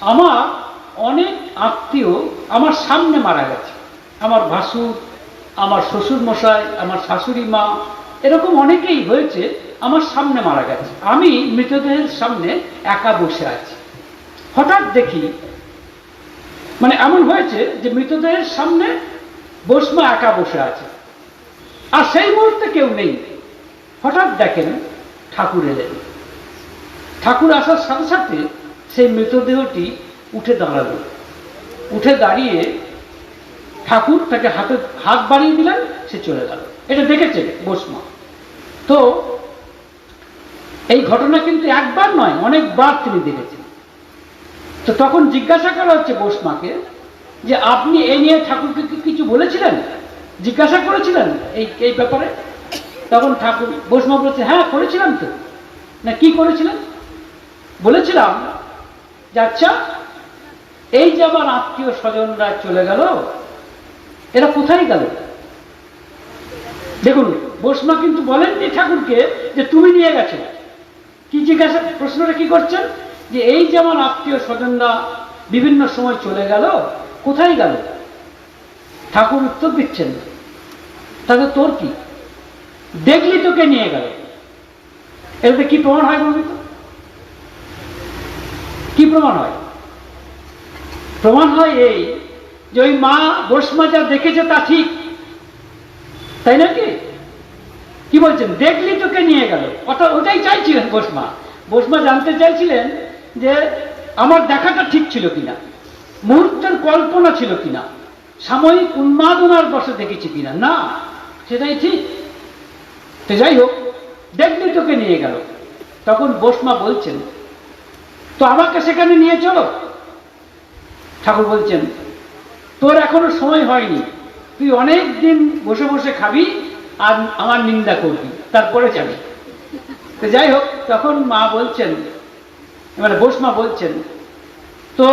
আমার অনেক আত্মীয় আমার সামনে মারা গেছে। আমার ভাসুর, আমার শ্বশুর মশাই আমার শাশুড়ি মা, এরকম অনেকেই হয়েছে, আমার সামনে মারা গেছে। আমি মৃতদেহের সামনে একা বসে আছি। হঠাৎ দেখি মানে এমন হয়েছে যে মৃতদেহের সামনে বসমা একা বসে আছে। আর সেই মুহূর্তে কেউ নেই। হঠাৎ দেখেন ঠাকুর এলেন। ঠাকুর আসার সাথে সাথে সেই মৃতদেহটি উঠে দাঁড়াল। উঠে দাঁড়িয়ে ঠাকুর তাকে হাতে হাত বাড়িয়ে দিলেন, সে চলে গেল। এটা দেখেছে বসমা তো এই ঘটনা কিন্তু একবার নয়, অনেকবার তিনি দেখেছেন। তো তখন জিজ্ঞাসা করা হচ্ছে বসমাকে যে, আপনি এই নিয়ে ঠাকুরকে কিছু বলেছিলেন? জিজ্ঞাসা করেছিলেন এই এই ব্যাপারে? তখন ঠাকুর বসমা বলেছে হ্যাঁ করেছিলাম তো। না, কি করেছিলেন? বলেছিলাম যে আচ্ছা এই যে আমার আত্মীয় স্বজনরা চলে গেল, এরা কোথায় গেল? দেখুন, বসমা কিন্তু বলেননি ঠাকুরকে যে তুমি নিয়ে গেছো। কি জিজ্ঞাসা, প্রশ্নটা কি করছেন? যে এই যে আমার আত্মীয় স্বজনরা বিভিন্ন সময় চলে গেল, কোথায় গেল? ঠাকুর উত্তর দিচ্ছেন তাহলে তোর কি? দেখলি তোকে নিয়ে গেল। এটাতে কি প্রমাণ হয় বলবি তো? কি প্রমাণ হয়? প্রমাণ হয় এই যে ওই মা বসমা যা দেখেছে তা ঠিক। তাই নাকি? কি বলছেন? দেখলি তোকে নিয়ে গেল। অর্থাৎ ওটাই চাইছিলেন বসমা বসমা জানতে চাইছিলেন যে আমার দেখাটা ঠিক ছিল কিনা, মুহূর্তের কল্পনা ছিল কিনা, সাময়িক উন্মাদনার বসে দেখেছি কিনা। না, সেটাই ঠিক। তো যাই হোক, দেখলি তোকে নিয়ে গেল। তখন বসমা বলছেন তো আমাকে সেখানে নিয়ে চলো। ঠাকুর বলছেন, তোর এখনও সময় হয়নি। তুই অনেক দিন বসে বসে খাবি আর আমার নিন্দা করবি। তারপরে যাবি। তো যাই হোক, তখন মা বলছেন মানে বসমা বলছেন, তো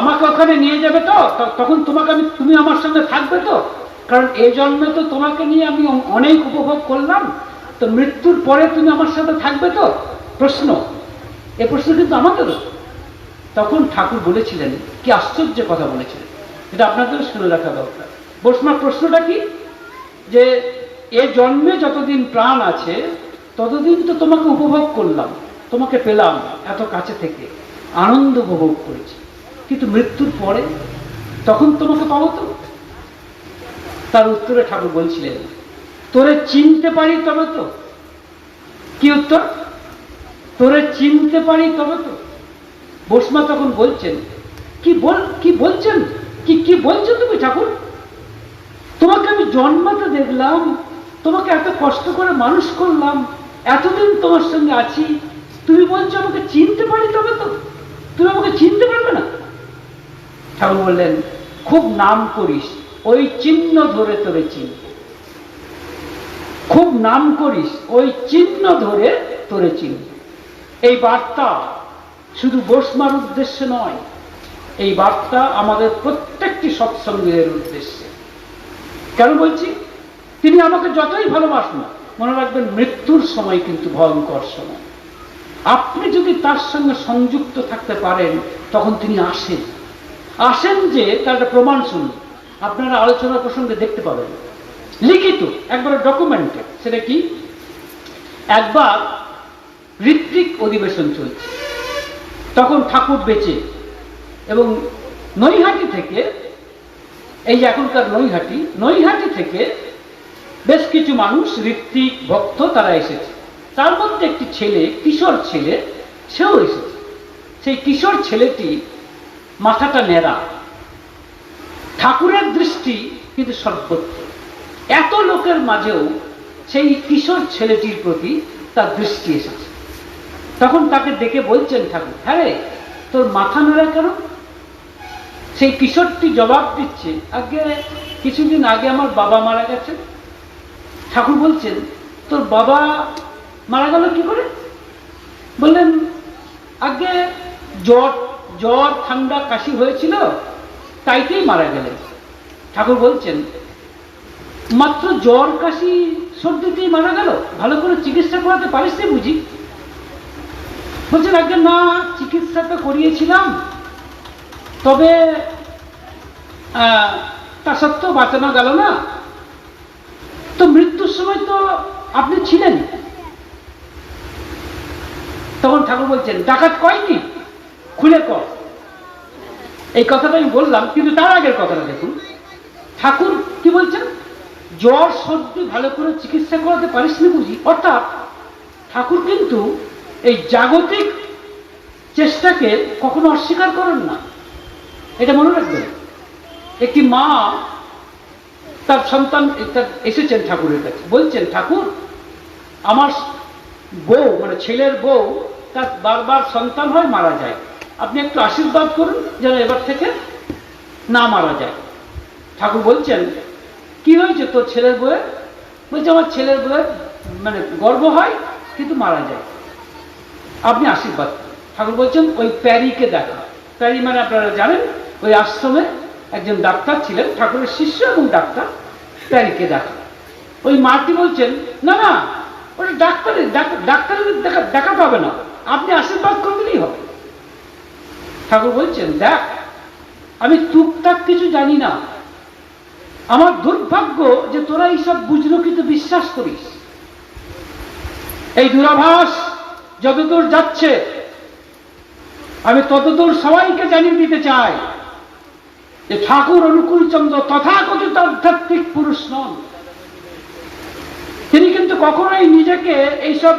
আমাকে ওখানে নিয়ে যাবে তো? তখন তোমাকে আমি, তুমি আমার সঙ্গে থাকবে তো? কারণ এই জন্মে তো তোমাকে নিয়ে আমি অনেক উপভোগ করলাম। তো মৃত্যুর পরে তুমি আমার সাথে থাকবে তো? প্রশ্ন। এ প্রশ্ন কিন্তু আমাদেরও তখন ঠাকুর বলেছিলেন, কি আশ্চর্য কথা বলেছিলেন। এটা আপনাদের শুনে রাখা দরকার। বসমার প্রশ্নটা কি? যে, এ জন্মে যতদিন প্রাণ আছে, ততদিন তো তোমাকে উপভোগ করলাম, তোমাকে পেলাম এত কাছে থেকে। আনন্দ উপভোগ করেছি। কিন্তু মৃত্যুর পরে তখন তোমাকে পাবো তো? তার উত্তরে ঠাকুর বলছিলেন, তোরে চিনতে পারি তবে তো। কি উত্তর? তোরে চিনতে পারি তবে তো। বসমা তখন বলছেন, কি বল, কি বলছেন? কি কি বলছো তুমি ঠাকুর? তোমাকে আমি জন্মাতে দেখলাম, তোমাকে এত কষ্ট করে মানুষ করলাম, এতদিন তোমার সঙ্গে আছি, তুমি বলছো আমাকে চিনতে পারি তবে তো? তুমি আমাকে চিনতে পারবে না? ঠাকুর বললেন, খুব নাম করিস, ওই চিহ্ন ধরে তোরে চিন খুব নাম করিস, ওই চিহ্ন ধরে তোরে চিন এই বার্তা শুধু বসমার উদ্দেশ্যে নয়, এই বার্তা আমাদের প্রত্যেকটি সৎসঙ্গের উদ্দেশ্যে। কেন বলছি? তিনি আমাকে যতই ভালোবাসুন মনে রাখবেন মৃত্যুর সময় কিন্তু ভয়ঙ্কর সময়। আপনি যদি তার সঙ্গে সংযুক্ত থাকতে পারেন, তখন তিনি আসেন। আসেন যে তার একটা প্রমাণ শুনুন। আপনারা আলোচনা প্রসঙ্গে দেখতে পাবেন। লিখিত, একবার ডকুমেন্টে সেটা কি? একবার ঋত্বিক অধিবেশন চলছে। তখন ঠাকুর বেঁচে এবং নৈহাটি থেকে, এই যে এখনকার নৈহাটি নৈহাটি থেকে বেশ কিছু মানুষ ঋত্বিক ভক্ত তারা এসেছে। তার মধ্যে একটি ছেলে, কিশোর ছেলে, সেও এসেছে। সেই কিশোর ছেলেটি মাথাটা নেড়া ঠাকুরের দৃষ্টি কিন্তু সর্বত্র এত লোকের মাঝেও সেই কিশোর ছেলেটির প্রতি তার দৃষ্টি এসেছে। তখন তাকে ডেকে বলছেন ঠাকুর হ্যাঁ তোর মাথা নেড়া কেন? সেই কিশোরটি জবাব দিচ্ছে, আগে, কিছুদিন আগে আমার বাবা মারা গেছেন। ঠাকুর বলছেন, তোর বাবা মারা গেল কি করে? বললেন, আগে জ্বর জ্বর, ঠান্ডা, কাশি হয়েছিল, তাইতেই মারা গেলেন। ঠাকুর বলছেন, মাত্র জ্বর, কাশি, সর্দিতেই মারা গেল? ভালো করে চিকিৎসা করাতে পারিস বুঝি? বলছেন একজন না চিকিৎসা তো করিয়েছিলাম, তবে তা সত্ত্বেও বাঁচানো গেল না। তো মৃত্যুর সময় তো আপনি ছিলেন। তখন ঠাকুর বলছেন, ডাকাত কয়নি? খুলে কর। এই কথাটা আমি বললাম, কিন্তু তার আগের কথাটা দেখুন। ঠাকুর কি বলছেন? জ্বর, সর্দি, ভালো করে চিকিৎসা করাতে পারিস না বুঝি। অর্থাৎ ঠাকুর কিন্তু এই জাগতিক চেষ্টাকে কখনো অস্বীকার করেন না। এটা মনে রাখবেন। একটি মা তার সন্তান, তার এসেছেন ঠাকুরের কাছে। বলছেন, ঠাকুর, আমার বউ মানে ছেলের বউ, তার বারবার সন্তান হয়, মারা যায়। আপনি একটু আশীর্বাদ করুন যেন এবার থেকে না মারা যায়। ঠাকুর বলছেন, কি হয়েছে তোর ছেলের বউয়ের? বলছে, আমার ছেলের বউয়ের মানে গর্ব হয়, কিন্তু মারা যায়। আপনি আশীর্বাদ ঠাকুর বলছেন, ওই প্যারিকে দেখা। প্যারি মানে আপনারা জানেন, ওই আশ্রমে একজন ডাক্তার ছিলেন, ঠাকুরের শিষ্য এবং ডাক্তার প্যারিকে দেখা। ওই মাটি বলছেন, না না, ওটা ডাক্তারের ডাক্তারের দেখা দেখা পাবে না। আপনি আশীর্বাদ করে দিলেই হবে। ঠাকুর বলছেন, দেখ, আমি টুকটাক কিছু জানি না। আমার দুর্ভাগ্য যে তোরা এইসব বুঝলো কিন্তু বিশ্বাস করিস। এই দূরাভাস যতদূর যাচ্ছে, আমি ততদূর সবাইকে জানিয়ে দিতে চাই যে ঠাকুর অনুকূল চন্দ্র তথাকথিত আধ্যাত্মিক পুরুষ নন। তিনি কিন্তু কখনোই নিজেকে এইসব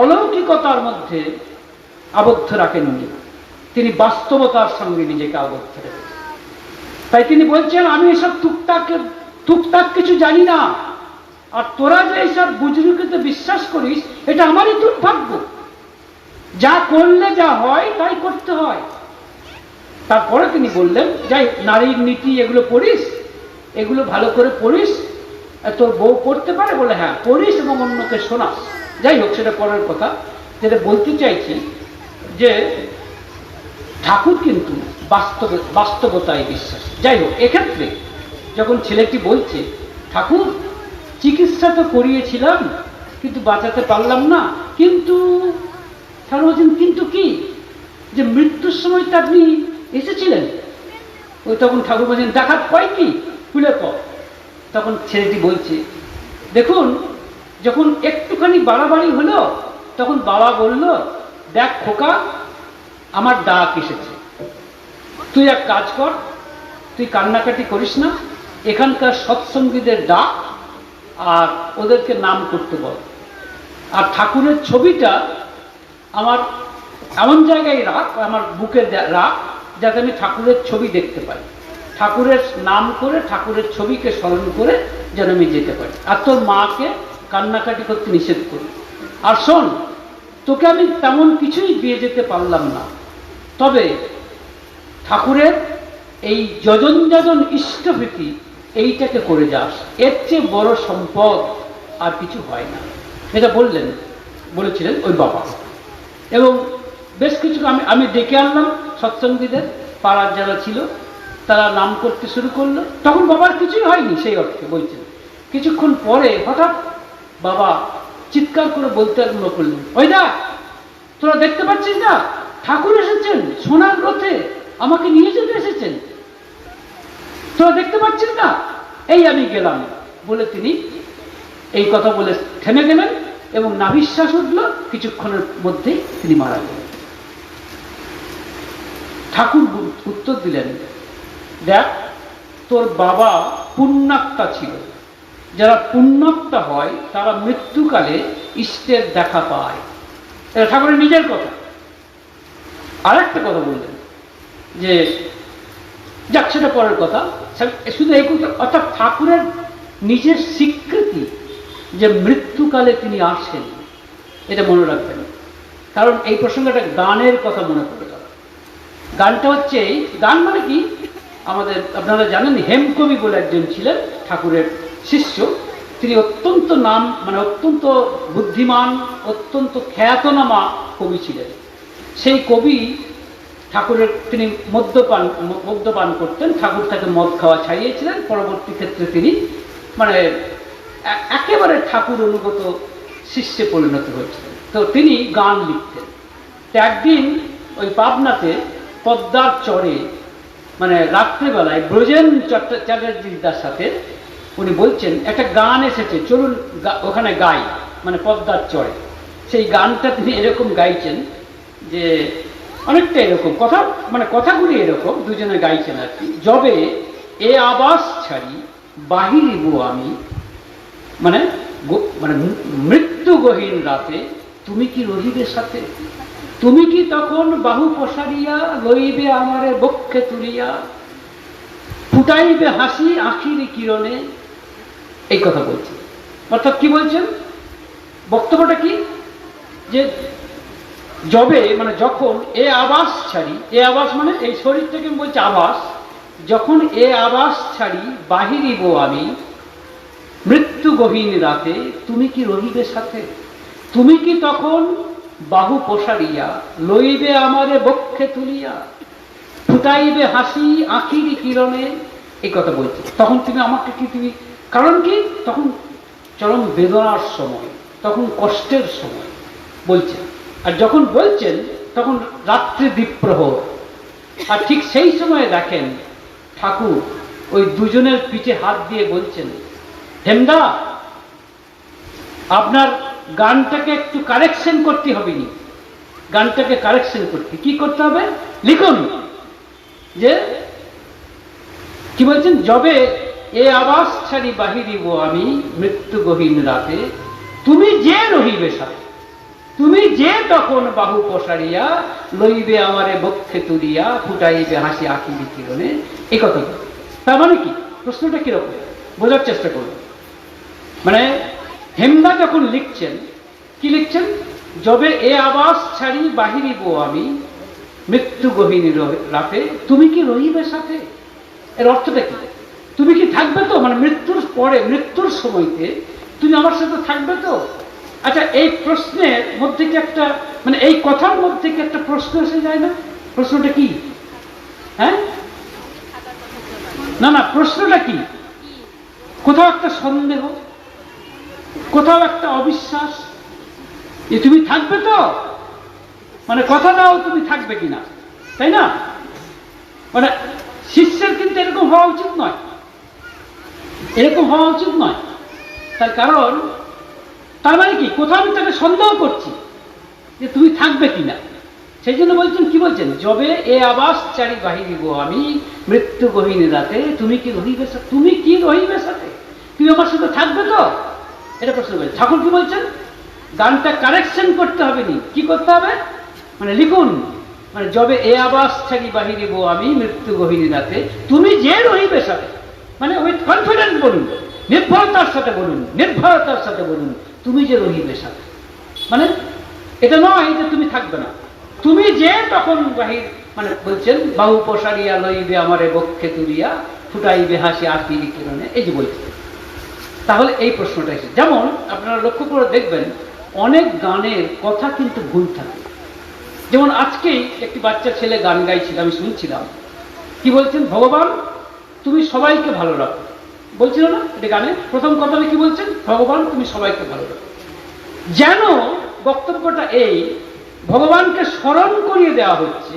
অলৌকিকতার মধ্যে আবদ্ধ রাখেননি তিনি বাস্তবতার সঙ্গে নিজেকে আবদ্ধ রেখেছেন। তাই তিনি বলছেন, আমি এসব টুকটাক টুকটাক কিছু জানি না। আর তোরা যে এইসব বুজরুকিতে বিশ্বাস করিস, এটা আমারই দুর্ভাগ্য। যা করলে যা হয়, তাই করতে হয়। তারপরে তিনি বললেন, যাই নারীর নীতি এগুলো পড়িস, এগুলো ভালো করে পড়িস তোর বউ পড়তে পারে? বলে হ্যাঁ পড়িস এবং অন্যকে শোনাস। যাই হোক, সেটা পরের কথা। যেটা বলতে চাইছি, যে ঠাকুর কিন্তু বাস্তব, বাস্তবতায় বিশ্বাস। যাই হোক, এক্ষেত্রে যখন ছেলেটি বলছে, ঠাকুর, চিকিৎসা তো করিয়েছিলাম, কিন্তু বাঁচাতে পারলাম না, কিন্তু বলছেন কিন্তু কি? যে মৃত্যুর সময় তো আপনি এসেছিলেন। ওই তখন ঠাকুর বলছেন, ডাকাত পাই কি? খুলে কর তখন ছেলেটি বলছে, দেখুন, যখন একটুখানি বাড়াবাড়ি হলো, তখন বাবা বলল, দেখ খোকা, আমার ডাক এসেছে। তুই এক কাজ কর, তুই কান্নাকাটি করিস না, এখানকার সৎসঙ্গীদের ডাক আর ওদেরকে নাম করতে বল আর ঠাকুরের ছবিটা আমার এমন জায়গায় রাখ, আমার বুকে রাখ, যাতে আমি ঠাকুরের ছবি দেখতে পাই। ঠাকুরের নাম করে ঠাকুরের ছবিকে স্মরণ করে যেন আমি যেতে পারি। আর তোর মাকে কান্নাকাটি করতে নিষেধ করি। আর শোন, তোকে আমি তেমন কিছুই দিয়ে যেতে পারলাম না। তবে ঠাকুরের এই যজন যজন ইষ্টভীতি এইটাকে করে যাস। এর চেয়ে বড় সম্পদ আর কিছু হয় না। এটা বললেন, বলেছিলেন ওই বাবা। এবং বেশ কিছু আমি আমি ডেকে আনলাম সৎসঙ্গীদের, পাড়ার যারা ছিল, তারা নাম করতে শুরু করল। তখন বাবার কিছুই হয়নি সেই অর্থে বলছেন। কিছুক্ষণ পরে হঠাৎ বাবা চিৎকার করে বলতে আরম্ভ করলেন, ওই দা তোরা দেখতে পাচ্ছিস না? ঠাকুর এসেছেন, সোনার রথে আমাকে নিয়ে যেতে এসেছেন। তোরা দেখতে পাচ্ছিস না? এই আমি গেলাম। বলে তিনি এই কথা বলে থেমে গেলেন। এবং নাভিশ্বাস উঠল কিছুক্ষণের মধ্যেই তিনি মারা গেলেন। ঠাকুর উত্তর দিলেন, দেখ, তোর বাবা পুণ্যাত্মা ছিল। যারা পুণ্যাত্মা হয়, তারা মৃত্যুকালে ইষ্টের দেখা পায়। এটা ঠাকুরের নিজের কথা। আর একটা কথা বললেন, যে, যাক, সেটা পরের কথা। শুধু এই কথা, অর্থাৎ ঠাকুরের নিজের স্বীকৃতি যে মৃত্যুকালে তিনি আসেন, এটা মনে রাখবেন। কারণ এই প্রসঙ্গে একটা গানের কথা মনে পড়ে গেল। গানটা হচ্ছে গান মানে কি? আমাদের আপনারা জানেন হেমকবি বলে একজন ছিলেন, ঠাকুরের শিষ্য। তিনি অত্যন্ত নাম মানে অত্যন্ত বুদ্ধিমান, অত্যন্ত খ্যাতনামা কবি ছিলেন। সেই কবি ঠাকুরের তিনি মদ্যপান মদ্যপান করতেন, ঠাকুর তাকে মদ খাওয়া ছাড়িয়েছিলেন। পরবর্তী ক্ষেত্রে তিনি মানে একেবারে ঠাকুর অনুগত শিষ্যে পরিণত হয়েছিলেন। তো তিনি গান লিখতেন। তো একদিন ওই পাবনাতে পদ্মার চরে মানে রাত্রিবেলায় ব্রজেন চ্যাটার্জিদার সাথে উনি বলছেন, একটা গান এসেছে, চলুন ওখানে গাই। মানে পদ্মার চরে। সেই গানটা তিনি এরকম গাইছেন যে অনেকটা এরকম। কথা মানে কথাগুলি এরকম, দুজনে গাইছেন আর কি। যবে এ আবাস ছাড়ি, বাহিরিব আমি মানে মানে মৃত্যু গহীন রাতে তুমি কি রহিবে সাথে? তুমি কি তখন বাহু প্রসারিয়া লইবে আমারে বক্ষে তুলিয়া? ফুটাইবে হাসি আখির কিরণে? এই কথা বলছে। অর্থাৎ কি বলছেন? বক্তব্যটা কি? যে যবে মানে যখন এ আবাস ছাড়ি, এ আবাস মানে এই শরীর থেকে বলছে আবাস, যখন এ আবাস ছাড়ি বাহিরিব আমি মৃত্যু গহীন রাতে তুমি কি রহিবে সাথে? তুমি কি তখন বাহু প্রসারিয়া, লইবে আমারে বক্ষে তুলিয়া, ফুটাইবে হাসি আখির কিরণে? এই কথা বলছে। তখন তুমি আমাকে কি তুমি, কারণ কি? তখন চরম বেদনার সময়, তখন কষ্টের সময় বলছেন। আর যখন বলছেন, তখন রাত্রি দ্বীপ্রহর আর ঠিক সেই সময়ে দেখেন ঠাকুর ওই দুজনের পিঠে হাত দিয়ে বলছেন হেমদা, আপনার গানটাকে একটু কারেকশন করতে হবে নি। গানটাকে কারেকশন করতে। কি করতে হবে? লিখুন। যে, কি বলছেন? যবে এ আবাস ছাড়ি বাহিরিব আমি, মৃত্যু গহীন রাতে, তুমি যে রহিবে সাথে, তুমি যে তখন বাহু প্রসারিয়া লইবে আমারে বক্ষে তুলিয়া, ফুটাইবে হাসি আঁকি বিকিরণে এই কথা। তার মানে কি? প্রশ্নটা কীরকম? বোঝার চেষ্টা করুন। মানে হেমদা যখন লিখছেন, কি লিখছেন? যবে এ আবাস ছাড়ি বাহিরিব আমি, মৃত্যু গহিনী রাতে, তুমি কি রহিবে সাথে? এর অর্থটা কি? তুমি কি থাকবে তো? মানে মৃত্যুর পরে, মৃত্যুর সময়তে তুমি আমার সাথে থাকবে তো? আচ্ছা এই প্রশ্নের মধ্যে কি একটা মানে এই কথার মধ্যে কি একটা প্রশ্ন এসে যায় না? প্রশ্নটা কি? হ্যাঁ? না না, প্রশ্নটা কি? কোথাও একটা সন্দেহ। কোথাও একটা অবিশ্বাস যে তুমি থাকবে তো? মানে কথা দাও তুমি থাকবে কিনা? তাই না? মানে শিষ্যের কিন্তু এরকম হওয়া উচিত নয়। এরকম হওয়া উচিত নয়। তার কারণ, তার মানে কি? কোথাও আমি তাকে সন্দেহ করছি যে তুমি থাকবে কিনা। সেই জন্য বলছেন, কি বলছেন? যবে এ আবাস চারি বাহিরিব আমি, মৃত্যু গহীনে রাতে, তুমি কি রহিবে তুমি কি রহিবে সাথে? তুমি আমার সাথে থাকবে তো? এটা প্রশ্ন বলছে ঠাকুর কি বলছেন? গানটা কারেকশন করতে হবে নি। কি করতে হবে? মানে লিখুন। মানে যবে এ আবাস ছাড়ি বাহিরিব আমি, মৃত্যু গহীনে রাতে। তুমি যে রহিবে সাথে মানে উইথ কনফিডেন্স বলুন, নির্ভরতার সাথে বলুন, নির্ভরতার সাথে বলুন, তুমি যে রহিবে সাথে। মানে এটা নয় যে তুমি থাকবে না। তুমি যে তখন বাহির মানে বলছেন, বাহু প্রসারিয়া লইবে আমারে বক্ষে তুলিয়া, ফুটাইবে হাসি আখিরি কিরণে, এই যে বলছে। তাহলে এই প্রশ্নটা এসে যেমন আপনারা লক্ষ্য করে দেখবেন, অনেক গানের কথা কিন্তু ভুল থাকে। যেমন আজকেই একটি বাচ্চা ছেলে গান গাইছিল, আমি শুনছিলাম। কি বলছেন? ভগবান, তুমি সবাইকে ভালো রাখো। বলছিল না এটা গানে? প্রথম কথাটা কি বলছেন? ভগবান, তুমি সবাইকে ভালো রাখো। যেন বক্তব্যটা এই, ভগবানকে স্মরণ করিয়ে দেওয়া হচ্ছে,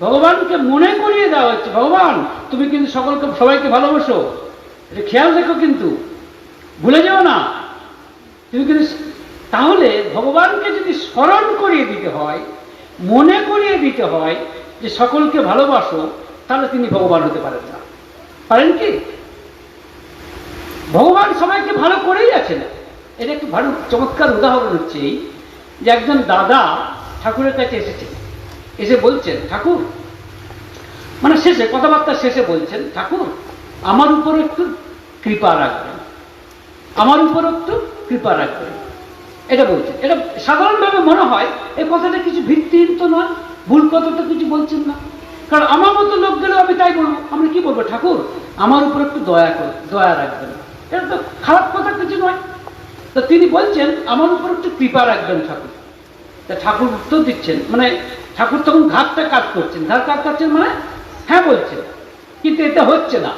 ভগবানকে মনে করিয়ে দেওয়া হচ্ছে, ভগবান, তুমি কিন্তু সকলকে, সবাইকে ভালোবাসো। এটা খেয়াল রেখো কিন্তু। ভুলে যাও না। তুমি কিন্তু তাহলে ভগবানকে যদি স্মরণ করিয়ে দিতে হয়, মনে করিয়ে দিতে হয় যে সকলকে ভালোবাসো, তাহলে তিনি ভগবান হতে পারেন না। পারেন কি? ভগবান সবাইকে ভালো করেই আছেন এটা একটু ভালো চমৎকার উদাহরণ হচ্ছে এই যে একজন দাদা ঠাকুরের কাছে এসেছে। এসে বলছেন, ঠাকুর মানে শেষে কথাবার্তা শেষে বলছেন, ঠাকুর, আমার উপর একটু কৃপা রাখবেন। আমার উপর একটু কৃপা রাখবেন এটা বলছেন এটা সাধারণভাবে মনে হয় এই কথাটা কিছু ভিত্তিহীন তো নয়, ভুল কথা তো কিছু বলছেন না। কারণ আমার মতো লোক গেলেও আমি তাই বলব। আমরা কি বলব? ঠাকুর, আমার উপর একটু দয়া করে, দয়া রাখবেন। এটা তো খারাপ কথা কিছু নয়। তো তিনি বলছেন, আমার উপর একটু কৃপা রাখবেন ঠাকুর। তা ঠাকুর উত্তর দিচ্ছেন মানে ঠাকুর তখন ঘাটটা কাজ করছেন। ঘাট কাজ করছেন মানে হ্যাঁ বলছেন। কিন্তু এটা হচ্ছে না।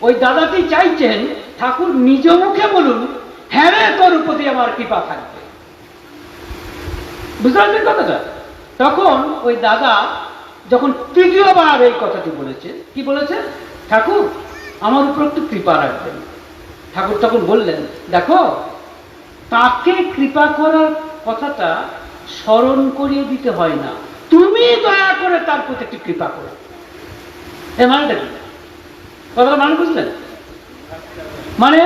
ওই দাদাটি চাইছেন ঠাকুর নিজ মুখে বলুন হ্যাঁ রে, তোর প্রতি আমার কৃপা থাকবে। বুঝতে কথাটা? তখন ওই দাদা যখন তৃতীয়বার এই কথাটি বলেছে, কি বলেছে? ঠাকুর, আমার উপর একটু কৃপা রাখবেন। ঠাকুর তখন বললেন, দেখো, তাকে কৃপা করার কথাটা স্মরণ করিয়ে দিতে হয় না। তুমি দয়া করে তার প্রতি একটু কৃপা করো। এ মানেটা কি? কথাটা মানে বুঝলেন মানে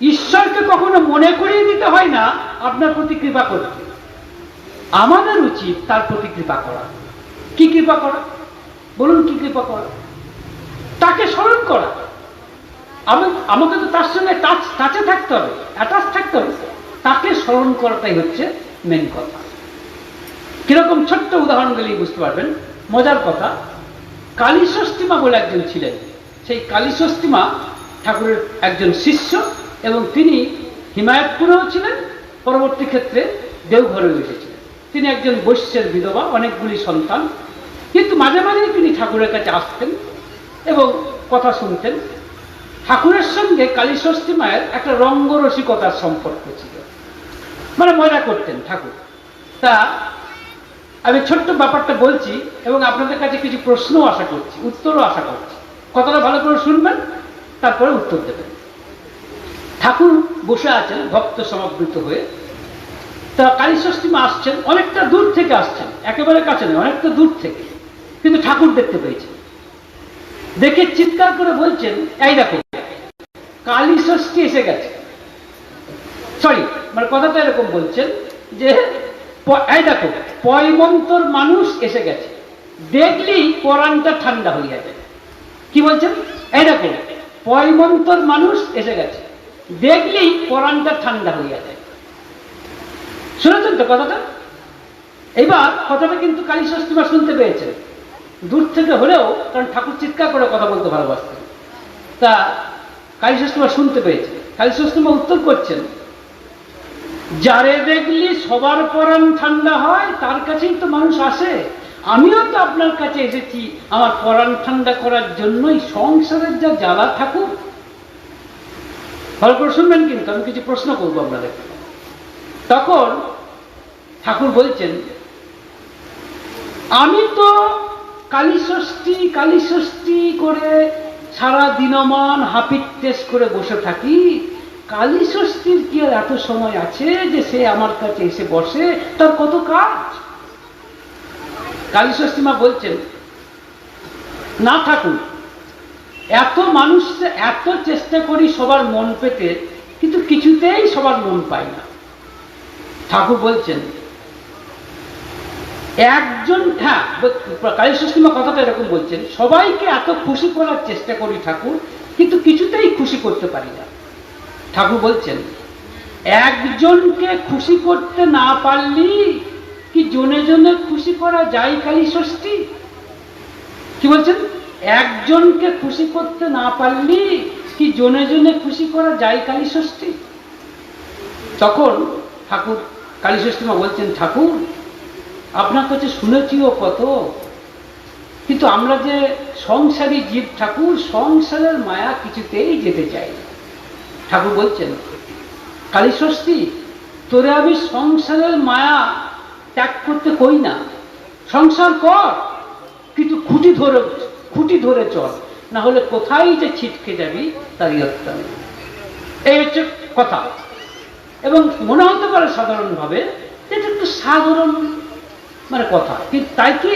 ঈশ্বরকে কখনো মনে করিয়ে দিতে হয় না, আপনার প্রতি কৃপা করতে আমাদের উচিত তার প্রতি কৃপা করা। কি কৃপা করা? বলুন, কি কৃপা করা? তাকে স্মরণ করা। আমি, আমাকে তো তার সঙ্গে টাচ টাচে থাকতে হবে অ্যাটাচ থাকতে হবে। তাকে স্মরণ করাটাই হচ্ছে মেন কথা। কীরকম ছোট্ট উদাহরণ দিলেই বুঝতে পারবেন। মজার কথা কালী ষষ্ঠীমা বলে একজন ছিলেন। সেই কালী ষষ্ঠীমা ঠাকুরের একজন শিষ্য এবং তিনি হিমায়তপুরেও ছিলেন, পরবর্তী ক্ষেত্রে দেওঘরেও এসেছিলেন। তিনি একজন বৈশ্যের বিধবা, অনেকগুলি সন্তান। কিন্তু মাঝে মাঝে তিনি ঠাকুরের কাছে আসতেন এবং কথা শুনতেন। ঠাকুরের সঙ্গে কালীষষ্ঠী মায়ের একটা রঙ্গরসিকতার সম্পর্ক ছিল। মানে মজা করতেন ঠাকুর। তা আমি ছোট্ট ব্যাপারটা বলছি এবং আপনাদের কাছে কিছু প্রশ্নও আশা করছি, উত্তরও আশা করছি। কথাটা ভালো করে শুনবেন তারপরে উত্তর দেবেন ঠাকুর বসে আছেন, ভক্ত সমাবৃত হয়ে। তা কালীষষ্ঠী মা আসছেন, অনেকটা দূর থেকে আসছেন, একেবারে কাছে নয়, অনেকটা দূর থেকে। কিন্তু ঠাকুর দেখতে পেয়েছেন। দেখে চিৎকার করে বলছেন, এই দেখো কালী ষষ্ঠী এসে গেছে। সরি মানে কথাটা এরকম বলছেন যে এই দেখো, পয়মন্তর মানুষ এসে গেছে। দেখলেই পরাণটা ঠান্ডা হয়ে যাবে। কি বলছেন? এই দেখো পয়মন্তর মানুষ এসে গেছে। দেখলেই পরাণটা ঠান্ডা হয়ে যাবে শুনেছেন তো কথাটা? এবার কথাটা কিন্তু কালী ষষ্ঠীমা শুনতে পেয়েছে দূর থেকে হলেও কারণ ঠাকুর চিৎকার করে কথা বলতে ভালোবাসতেন। তা কালী ষষ্ঠীমা শুনতে পেয়েছে কালী ষষ্ঠীমা উত্তর করছেন, যারে দেখলি সবার পরাণ ঠান্ডা হয়, তার কাছেই তো মানুষ আসে। আমিও তো আপনার কাছে এসেছি। আমার পরাণ ঠান্ডা করার জন্যই সংসারের যা জ্বালা থাকুক ভালো করে শুনবেন কিন্তু, আমি কিছু প্রশ্ন করব আপনাদের। তখন ঠাকুর বলছেন, আমি তো কালীষষ্ঠী কালীষষ্ঠী করে সারা দিনমান হাপিক টেস্ট করে বসে থাকি। কালী ষষ্ঠীর কি আর এত সময় আছে যে সে আমার কাছে এসে বসে? তার কত কাজ? কালী বলছেন, না ঠাকুর, এত মানুষ এত চেষ্টা করি সবার মন পেতে, কিন্তু কিছুতেই সবার মন পায় না। ঠাকুর বলছেন, একজন হ্যাঁ কালী ষষ্ঠীমা কথাটা এরকম বলছেন, সবাইকে এত খুশি করার চেষ্টা করি ঠাকুর, কিন্তু কিছুতেই খুশি করতে পারি না। ঠাকুর বলছেন, একজনকে খুশি করতে না পারলি কি জনে জনে খুশি করা যায় কালী ষষ্ঠী? কি বলছেন? একজনকে খুশি করতে না পারলি কি জনে জনে খুশি করা যায় কালী ষষ্ঠী? তখন ঠাকুর, কালী ষষ্ঠীমা বলছেন, ঠাকুর, আপনার কাছে শুনেছিও কত, কিন্তু আমরা যে সংসারী জীব ঠাকুর, সংসারের মায়া কিছুতেই যেতে চাই ঠাকুর বলছেন, কালী ষষ্ঠী, তোরে আমি সংসারের মায়া ত্যাগ করতে কই না। সংসার কর, কিন্তু খুঁটি ধরে খুঁটি ধরে চল। না হলে কোথায় যে ছিটকে যাবি তার ইয়ত্তা নেই। এই হচ্ছে কথা। এবং মনে হতে পারে সাধারণভাবে এটা একটু সাধারণ মানে কথা, কিন্তু তাই কি?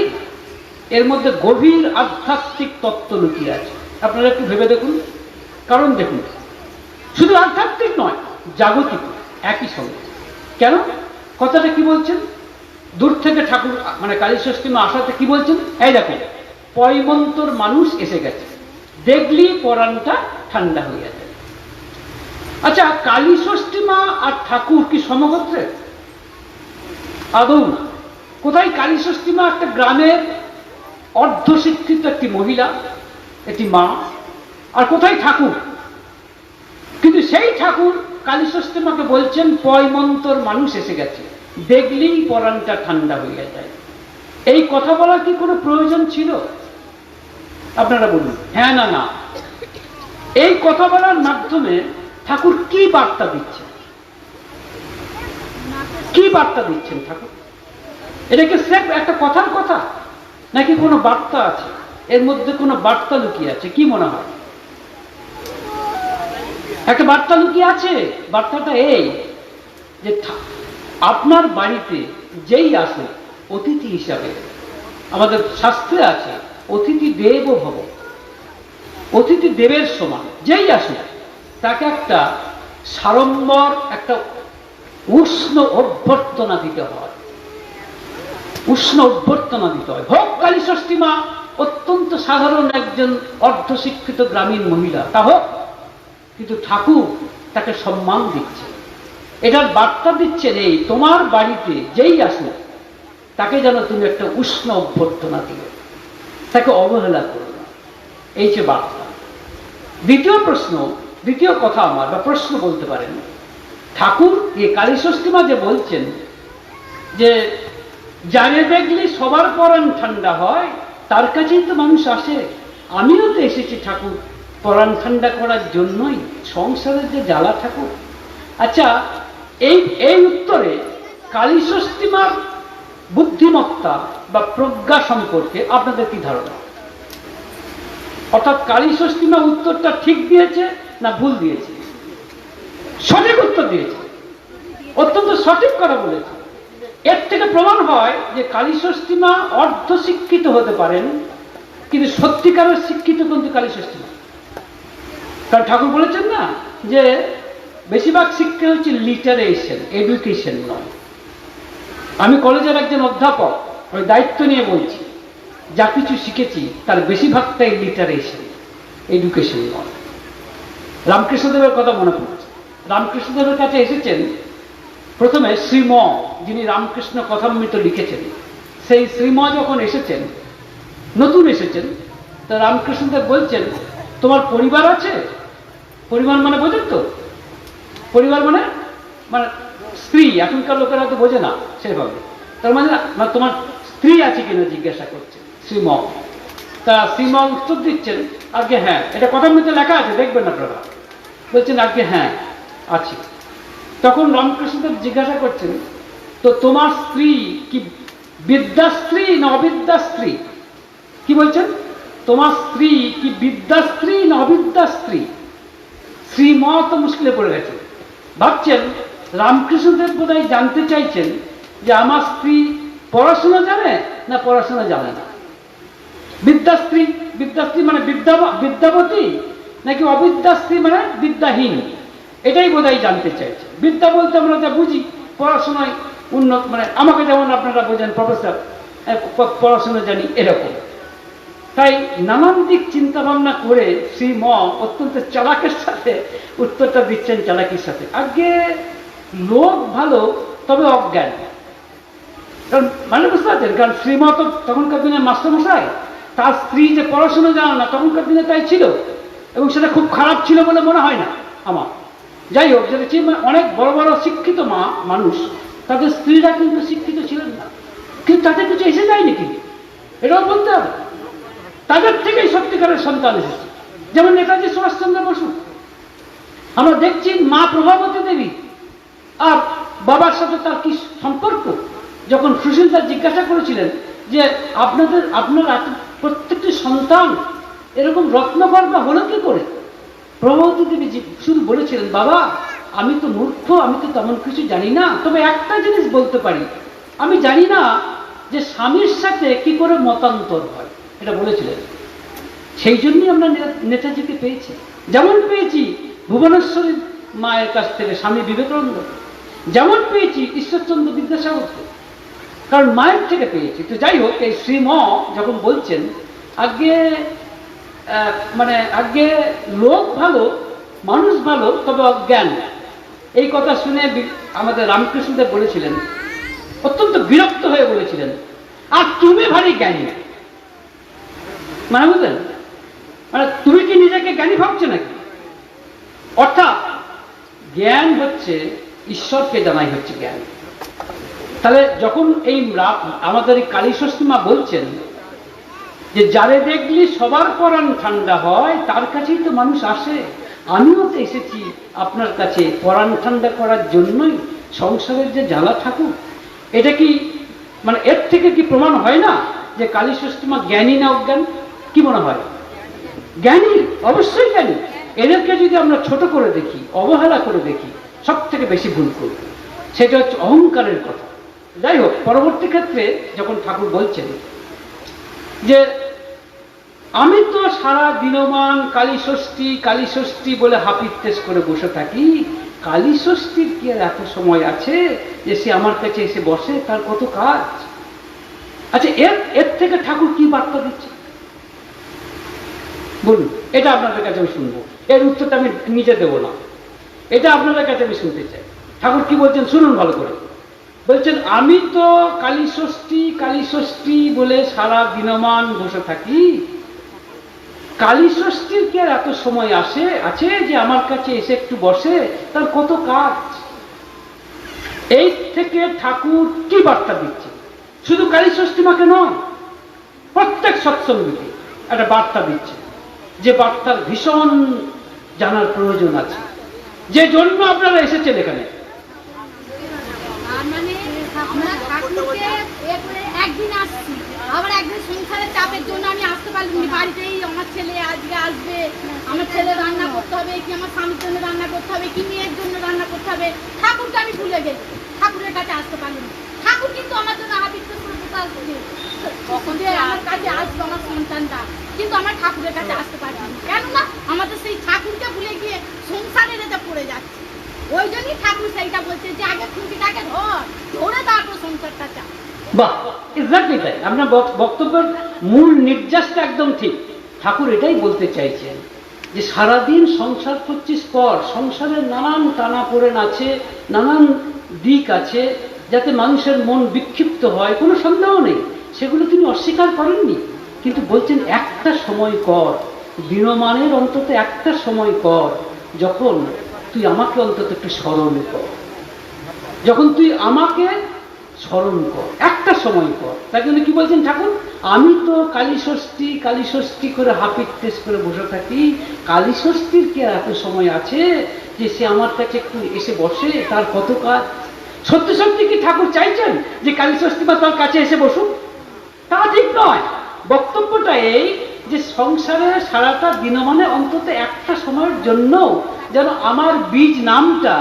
এর মধ্যে গভীর আধ্যাত্মিক তত্ত্ব লুকিয়ে আছে। আপনারা একটু ভেবে দেখুন। কারণ দেখুন, শুধু আধ্যাত্মিক নয়, জাগতিক, একই সঙ্গে। কেন? কথাটা কি বলছেন? দূর থেকে ঠাকুর মানে কালী ষষ্ঠী মা আসাতে কি বলছেন? এই দেখো, পয়মন্তর মানুষ এসে গেছে। দেখলি পরাণটা ঠান্ডা হয়ে যাবে আচ্ছা কালী ষষ্ঠী মা আর ঠাকুর কি সমগোত্রের আদৌ না। কোথায় কালী ষষ্ঠী মা একটা গ্রামের অর্ধশিক্ষিত একটি মহিলা, একটি মা, আর কোথায় ঠাকুর? কিন্তু সেই ঠাকুর কালী ষষ্ঠী মাকে বলছেন, পয়মন্তর মানুষ এসে গেছে। দেখলেই পরাণটা ঠান্ডা হয়ে যায়। এই কথা বলার কি কোনো প্রয়োজন ছিল? আপনারা বলুন। হ্যাঁ না না। এই কথা বলার মাধ্যমে ঠাকুর কি বার্তা দিচ্ছেন? কি বার্তা দিচ্ছেন ঠাকুর? এটা কি স্রেফ একটা কথার কথা? নাকি কোনো বার্তা আছে? এর মধ্যে কোনো বার্তা লুকিয়ে আছে? কি মনে হয়? একটা বার্তা লুকিয়ে আছে? বার্তাটা এই যে আপনার বাড়িতে যেই আসে, অতিথি হিসাবে। আমাদের শাস্ত্রে আছে, অতিথি দেব ভব। অতিথি দেবের সমান, যেই আসে, তাকে একটা সাড়ম্বর, একটা উষ্ণ অভ্যর্থনা দিতে হয়। উষ্ণ অভ্যর্থনা দিতে হয়। হোক কালী ষষ্ঠী মা অত্যন্ত সাধারণ একজন অর্ধশিক্ষিত গ্রামীণ মহিলা। তা হোক, কিন্তু ঠাকুর তাকে সম্মান দিচ্ছে। এটার বার্তা দিচ্ছেন এই তোমার বাড়িতে যেই আসুক, তাকে যেন তুমি একটা উষ্ণ অভ্যর্থনা দিও। তাকে অবহেলা করো না। এই যে বার্তা। দ্বিতীয় প্রশ্ন, দ্বিতীয় কথা আমার, বা প্রশ্ন বলতে পারেন। ঠাকুর এ কালী ষষ্ঠীমা যে বলছেন, যে জানে দেখলে সবার পরাণ ঠান্ডা হয়, তার কাছেই তো মানুষ আসে। আমিও তো এসেছি ঠাকুর, পরাণ ঠান্ডা করার জন্যই, সংসারের যে জ্বালা ঠাকুর। আচ্ছা এই এই উত্তরে কালী ষষ্ঠীমার বুদ্ধিমত্তা বা প্রজ্ঞা সম্পর্কে আপনাদের কি ধারণা? অর্থাৎ কালীষষ্ঠীমা উত্তরটা ঠিক দিয়েছে না ভুল দিয়েছে? সঠিক উত্তর দিয়েছে। অত্যন্ত সঠিক কথা বলেছে। এর থেকে প্রমাণ হয় যে কালী ষষ্ঠীমা অর্ধ শিক্ষিত হতে পারেন, কিন্তু সত্যিকারের শিক্ষিত কিন্তু কালী ষষ্ঠীমা। কারণ ঠাকুর বলেছেন না যে বেশিরভাগ শিক্ষা হচ্ছে লিটারেশন এডুকেশন নয়। আমি কলেজের একজন অধ্যাপক ওই দায়িত্ব নিয়ে বলছি, যা কিছু শিখেছি, তার বেশিরভাগটাই লিটারেশন এডুকেশন নয়। রামকৃষ্ণদেবের কথা মনে পড়ছে। রামকৃষ্ণদেবের কাছে এসেছেন, প্রথমে শ্রীম, যিনি রামকৃষ্ণ কথামৃত লিখেছেন, সেই শ্রীম যখন এসেছেন, নতুন এসেছেন, তা রামকৃষ্ণদেব বলছেন, তোমার পরিবার আছে? পরিবার মানে বোঝেন তো? পরিবার মানে? মানে স্ত্রী, এখনকার লোকেরা তো বোঝে না সেভাবে। তার মানে না তোমার স্ত্রী আছে কিনা জিজ্ঞাসা করছে, শ্রীম। তা শ্রীম উত্তর দিচ্ছেন আজকে হ্যাঁ। এটা কথার মধ্যে লেখা আছে, দেখবেন আপনারা। বলছেন আজকে হ্যাঁ আছে। তখন রামকৃষ্ণদেব জিজ্ঞাসা করছেন, তো তোমার স্ত্রী কি বিদ্যাস্ত্রী না অবিদ্যাস্ত্রী? কি বলছেন? তোমার স্ত্রী কি বিদ্যাস্ত্রী না অবিদ্যাস্ত্রী? শ্রী মত মুশকিলে পড়ে গেছে। ভাবছেন, রামকৃষ্ণদেব বোধহয় জানতে চাইছেন যে আমার স্ত্রী পড়াশোনা জানে না পড়াশোনা জানে না? বিদ্যাস্ত্রী বিদ্যাস্ত্রী মানে বিদ্যা বিদ্যাবতী নাকি অবিদ্যাস্ত্রী মানে বিদ্যাহীন? এটাই বোধহয় জানতে চাইছে বিদ্যা বলতে আমরা যা বুঝি, পড়াশোনায় উন্নত মানে আমাকে যেমন আপনারা বোঝেন, প্রফেসর পড়াশোনা জানি এরকম। তাই নানান দিক চিন্তা ভাবনা করে শ্রী ম অত্যন্ত চালাকের সাথে উত্তরটা দিচ্ছেন চালাকির সাথে। আগে লোক ভালো, তবে অজ্ঞান। কারণ মানে বুঝতে পারছেন? কারণ শ্রীম তো তখনকার দিনে মাস্টারমশাই, তার স্ত্রী যে পড়াশোনা জানো না, তখনকার দিনে তাই ছিল। এবং সেটা খুব খারাপ ছিল বলে মনে হয় না আমার। যাই হোক, যেটা মানে অনেক বড় বড় শিক্ষিত মা, মানুষ, তাদের স্ত্রীরা কিন্তু শিক্ষিত ছিলেন না। কিন্তু তাদের কিছু এসে যায়নি কিন্তু এটাও বলতে হবে। তাদের থেকেই সত্যিকারের সন্তান এসেছে। যেমন নেতাজি সুভাষচন্দ্র বসু। আমরা দেখছি মা প্রভাবতী দেবী আর বাবার সাথে তার কি সম্পর্ক? যখন সুশীল তার জিজ্ঞাসা করেছিলেন যে আপনাদের, আপনার প্রত্যেকটি সন্তান এরকম রত্নগর্ভা হলো কি করে? প্রভাবতী দেবী শুধু বলেছিলেন, বাবা, আমি তো মূর্খ, আমি তো তেমন কিছু জানি না। তবে একটা জিনিস বলতে পারি। আমি জানি না যে স্বামীর সাথে কি করে মতান্তর হয়। এটা বলেছিলেন। সেই জন্যই আমরা নেতাজিকে পেয়েছি। যেমন পেয়েছি ভুবনেশ্বরী মায়ের কাছ থেকে স্বামী বিবেকানন্দ। যেমন পেয়েছি ঈশ্বরচন্দ্র বিদ্যাসাগরকে। কারণ মায়ের থেকে পেয়েছি। তো যাই হোক, এই শ্রীম যখন বলছেন, আগে মানে আগে লোক ভালো, মানুষ ভালো, তবে অজ্ঞান। এই কথা শুনে আমাদের রামকৃষ্ণদেব বলেছিলেন, অত্যন্ত বিরক্ত হয়ে বলেছিলেন, আর তুমি ভারী জ্ঞানী। মানে মানে তুমি কি নিজেকে জ্ঞানী ভাবছ নাকি? অর্থাৎ জ্ঞান হচ্ছে, ঈশ্বরকে জানাই হচ্ছে জ্ঞান। তাহলে যখন এই আমাদের এই কালী ষষ্ঠী মা বলছেন যে, যারে দেখলি সবার পরাণ ঠান্ডা হয়, তার কাছেই তো মানুষ আসে। আমিও তো এসেছি আপনার কাছে পরাণ ঠান্ডা করার জন্যই সংসারের যে জ্বালা ঠাকুর এটা কি মানে এর থেকে কি প্রমাণ হয় না যে কালী ষষ্ঠী মা জ্ঞানী না অজ্ঞান? কি মনে হয়? জ্ঞানী, অবশ্যই জ্ঞানী। এদেরকে যদি আমরা ছোট করে দেখি, অবহেলা করে দেখি সব থেকে বেশি ভুল করব সেটা হচ্ছে অহংকারের কথা। যাই হোক, পরবর্তী ক্ষেত্রে যখন ঠাকুর বলছেন যে, আমি তো সারা দিনমান কালী ষষ্ঠী কালী ষষ্ঠী বলে হাপিত্তেস করে বসে থাকি। কালী ষষ্ঠীর কি আর এত সময় আছে যে সে আমার কাছে এসে বসে? তার কত কাজ? আচ্ছা এর এর থেকে ঠাকুর কি বার্তা দিচ্ছে বলুন, এটা আপনাদের কাছে আমি শুনব। এর উত্তরটা আমি নিজে দেবো না। এটা আপনাদের কাছে আমি শুনতে চাই। ঠাকুর কি বলছেন? শুনুন ভালো করে। বলছেন, আমি তো কালী ষষ্ঠী কালী ষষ্ঠী বলে সারা দিনমান বসে থাকি। কালী ষষ্ঠীর কি আর এত সময় আসে, আছে যে আমার কাছে এসে একটু বসে? তার কত কাজ? এই থেকে ঠাকুর কি বার্তা দিচ্ছে? শুধু কালী ষষ্ঠী মাকে নয়, প্রত্যেক সৎসঙ্গীকে একটা বার্তা দিচ্ছে। যে বার্তার ভীষণ জানার প্রয়োজন আছে। যে জন্য আপনারা এসেছেন এখানে। মানে বাড়িতেই আমার ছেলে আসবে। আমার ছেলে রান্না করতে হবে, কি আমার স্বামীর জন্য রান্না করতে হবে, কি মেয়ের জন্য রান্না করতে হবে। ঠাকুরকে আমি ভুলে গেছি। ঠাকুরের কাছে আসতে পারলাম ঠাকুর কিন্তু আমার জন্য হাবিত করে আসছে কখন যে আমার কাছে আসবে আমার সন্তানটা। কিন্তু আমার ঠাকুরের কাছে আসতে পারছি না। কেননা আমাদের সেই ঠাকুরকে ভুলে গিয়ে সংসারের এতে পড়ে যাচ্ছে। ওই জন্যই ঠাকুর সেইটা বলছে যে আগে খুঁটিটাকে ধর ধরে তারপর সংসারটা চা বাহ এক্স্যাক্টলি তাই। আপনার বক্তব্যের মূল নির্যাসটা একদম ঠিক। ঠাকুর এটাই বলতে চাইছেন যে সারাদিন সংসার করছিস পর সংসারের নানান টানা পড়েন আছে নানান দিক আছে যাতে মানুষের মন বিক্ষিপ্ত হয় কোনো সন্দেহ নেই। সেগুলো তিনি অস্বীকার করেননি। কিন্তু বলছেন, একটা সময় কর দিনমানের অন্তত একটা সময় কর, যখন তুই আমাকে অন্তত একটু স্মরণ কর। যখন তুই আমাকে স্মরণ কর, একটা সময় কর। তার জন্য কি বলছেন ঠাকুর? আমি তো কালী ষষ্ঠী কালী ষষ্ঠী করে হাপিক টেস্ট করে বসে থাকি। কালী ষষ্ঠীর কি এত সময় আছে যে সে আমার কাছে একটু এসে বসে, তার কত কাজ? সত্যি সত্যি কি ঠাকুর চাইছেন যে কালী ষষ্ঠী বা তার কাছে এসে বসুক? তা ঠিক নয়। বক্তব্যটা এই যে সংসারে সারাটা দিনমানে অন্তত একটা সময়ের জন্য যেন আমার বীজ নামটা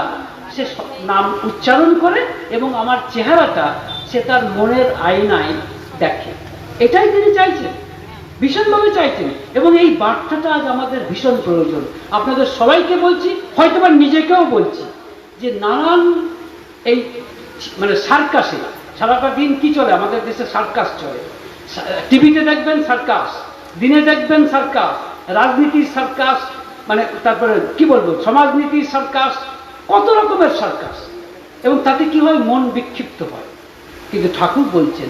সে নাম উচ্চারণ করে এবং আমার চেহারাটা সে তার মনের আয়নায় দেখে। এটাই তিনি চাইছেন, ভীষণভাবে চাইছেন এবং এই বার্তাটা আজ আমাদের ভীষণ প্রয়োজন। আপনাদের সবাইকে বলছি হয়তো বা নিজেকেও বলছি যে নানান এই মানে সার্কাসে সারাটা দিন কি চলে? আমাদের দেশে সার্কাস চলে। টিভিতে দেখবেন সার্কাস, দিনে দেখবেন সার্কাস, রাজনীতির সার্কাস মানে তারপরে কি বলব, সমাজনীতির সার্কাস, কত রকমের সার্কাস। এবং তাতে কি হয়, মন বিক্ষিপ্ত হয়। কিন্তু ঠাকুর বলছেন,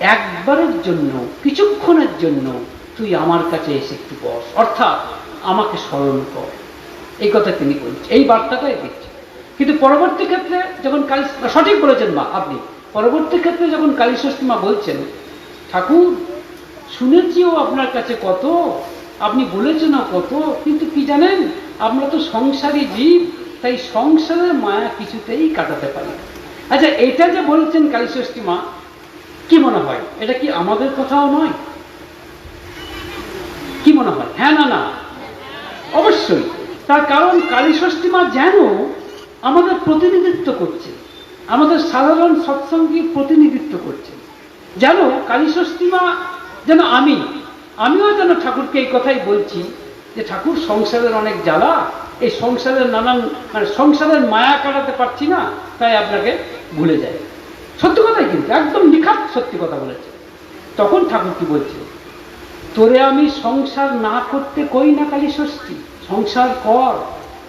একবারের জন্য, কিছুক্ষণের জন্য তুই আমার কাছে এসে একটু বস, অর্থাৎ আমাকে স্মরণ কর। এই কথা তিনি বলছেন, এই বার্তাটাই দিচ্ছে। কিন্তু পরবর্তী ক্ষেত্রে যখন কালী, সঠিক বলেছেন মা, আপনি, পরবর্তী ক্ষেত্রে যখন কালী ষষ্ঠী মা বলছেন ঠাকুর শুনেছিও আপনার কাছে কত, আপনি বলেছেন কত, কিন্তু কি জানেন, আমরা তো সংসারী জীব, তাই সংসারের মায়া কিছুতেই কাটাতে পারি আচ্ছা এটা যে বলছেন কালীষষ্ঠী মা, কি মনে হয়? এটা কি আমাদের কথাও নয়? কি মনে হয়? হ্যাঁ না না। অবশ্যই। তার কারণ কালীষষ্ঠী মা যেন আমাদের প্রতিনিধিত্ব করছে, আমাদের সাধারণ সৎসঙ্গীর প্রতিনিধিত্ব করছে। যেন কালী যেন আমি, আমিও যেন ঠাকুরকে এই কথাই বলছি যে ঠাকুর সংসারের অনেক জ্বালা, এই সংসারের নানান মানে সংসারের মায়া কাটাতে পারছি না, তাই আপনাকে ভুলে যায় সত্যি কথাই কিন্তু, একদম নিখাত সত্যি কথা বলেছে। তখন ঠাকুর কি বলছে? তোরে আমি সংসার না করতে কই না কালী ষষ্ঠী, সংসার কর,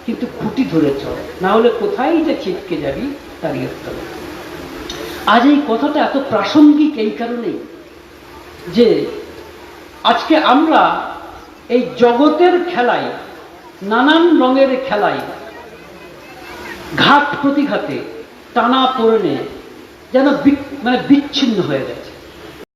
কিন্তু খুঁটি ধরে চল, না হলে কোথায় যে ছিটকে যাবি তারই উত্তর। আজ এই কথাটা এত প্রাসঙ্গিক এই কারণেই যে আজকে আমরা এই জগতের খেলায়, নানান রঙের খেলায় ঘাট প্রতিঘাতে টানা পড়নে যেন মানে বিচ্ছিন্ন হয়ে গেছে।